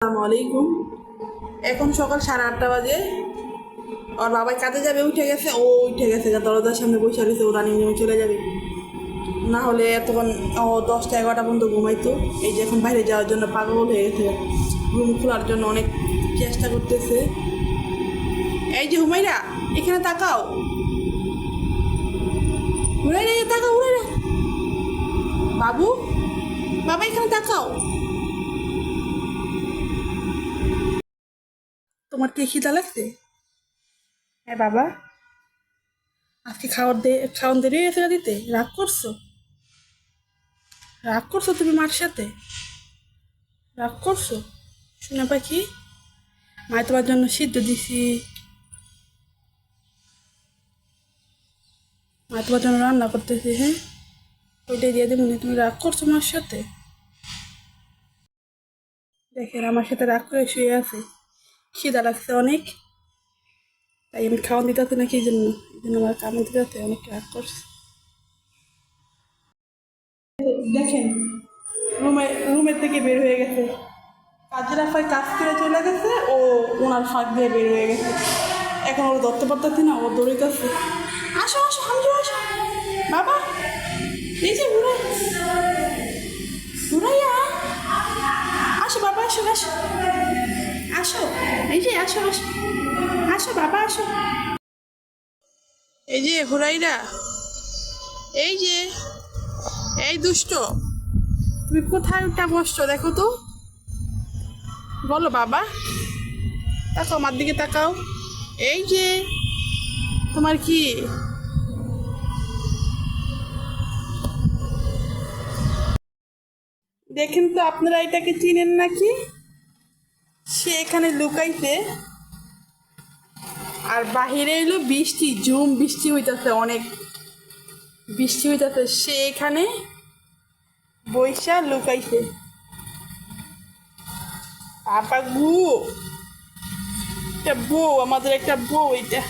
আলাইকুম এখন সকাল সাড়ে আটটা বাজে। ওর বাবাই কাজে যাবে, উঠে গেছে। ও উঠে গেছে দরজার সামনে বসে রয়েছে। ও রানিং নিয়ে চলে যাবে। না হলে এতক্ষণ ও দশটা এগারোটা পর্যন্ত ঘুমাইতো। এই যে এখন বাইরে যাওয়ার জন্য পাগল হয়ে গেছে। রুম খোলার জন্য অনেক চেষ্টা করতেছে। এই যে হুমাইরা এখানে তাকাও। হুমাইরা এই তাকাও হুমাইরা বাবু, বাবা, এখানে তাকাও। তোমার কি খিদা লাগছে? হ্যাঁ বাবা। আজকে খাওয়ার দে খাওয়ান দেরি হয়ে গেছে দিতে? রাগ করছ? রাগ করছ তুমি মার সাথে? রাগ করছ? শুনে পাখি? মায় তোমার জন্য সিদ্ধ দিছি। মা তোমার জন্য রান্না করতেছি হ্যাঁ? ওইটাই দিয়ে দেবো তুমি রাগ করছ মার সাথে? দেখেন আমার সাথে রাগ করে শুয়ে আছে। খিদা লাগছে অনেক। তাই আমি খাওয়ান দিতে নাকি এই জন্য এই জন্য আমার কামড় দিতে অনেক রাগ করছে। দেখেন, রুমে, রুমের থেকে বের হয়ে গেছে। কাজের আফায় কাজ করে চলে গেছে, ও ওনার ফাঁক দিয়ে বের হয়ে গেছে। এখন ওর ধরতে পারতেছি না, ও দৌড়িতেছে আসো আসো হামজু আসো। বাবা, এই যে বুড়াই বুড়াইয়া আসো বাবা, আসো আসো। আসো, এই যে আসো আসো। আসো, বাবা, আসো। এই যে হুরাইরা, এই যে, এই দুষ্ট, তুমি কোথায় উঠা বসছো দেখো তো। বলো বাবা তাকাও আমার দিকে তাকাও। এই যে, তোমার কি? দেখেন তো আপনারা এটাকে চিনেন নাকি? সে এখানে লুকাইতে আর বাহিরে এলো বৃষ্টি, ঝুম, বৃষ্টি হইতেছে অনেক। বৃষ্টি হইতেছে, সে এখানে বৈশা লুকাইছে। আপা গু, একটা বউ, আমাদের একটা বউ এটা